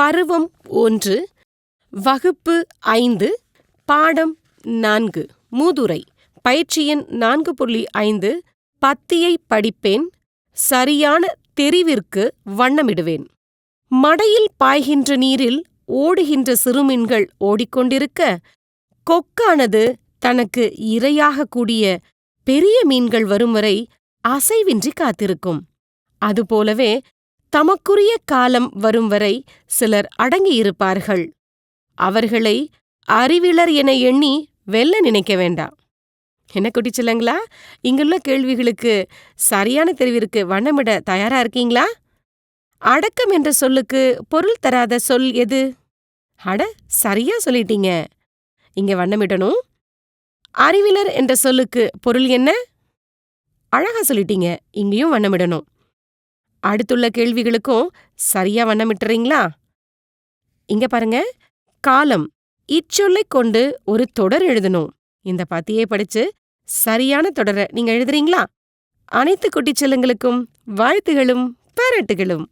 பருவம் ஒன்று வகுப்பு ஐந்து பாடம் நான்கு. மூதுரை பயிற்சியின் நான்கு புள்ளி ஐந்து பத்தியை படிப்பேன் சரியான தெரிவிற்கு வண்ணமிடுவேன். மடையில் பாய்கின்ற நீரில் ஓடுகின்ற சிறுமீன்கள் ஓடிக்கொண்டிருக்க கொக்கானது தனக்கு இரையாக கூடிய பெரிய மீன்கள் வரும் வரை அசைவின்றி காத்திருக்கும். அதுபோலவே தமக்குரிய காலம் வரும் வரை சிலர் அடங்கியிருப்பார்கள். அவர்களை அறிவிலர் என எண்ணி வெல்ல நினைக்க வேண்டாம். என்ன குட்டிச்சிலங்களா இங்குள்ள கேள்விகளுக்கு சரியான தெரிவிற்கு வண்ணமிட தயாரா இருக்கீங்களா? அடக்கம் என்ற சொல்லுக்கு பொருள் தராத சொல் எது? அட சரியா சொல்லிட்டீங்க. இங்க வண்ணமிடணும். அறிவிலர் என்ற சொல்லுக்கு பொருள் என்ன? அழகா சொல்லிட்டீங்க. இங்கேயும் வண்ணமிடணும். அடுத்துள்ள கேள்விகளுக்கும் சரியா வண்ணமிட்டுறீங்களா? இங்க பாருங்க. காலம். இச்சொல்லைக் கொண்டு ஒரு தொடர் எழுதணும். இந்த பத்தியை படிச்சு சரியான தொடரை நீங்க எழுதுறீங்களா? அனைத்து குட்டிச்செல்லுங்களுக்கும் வாழ்த்துகளும் பாராட்டுகளும்.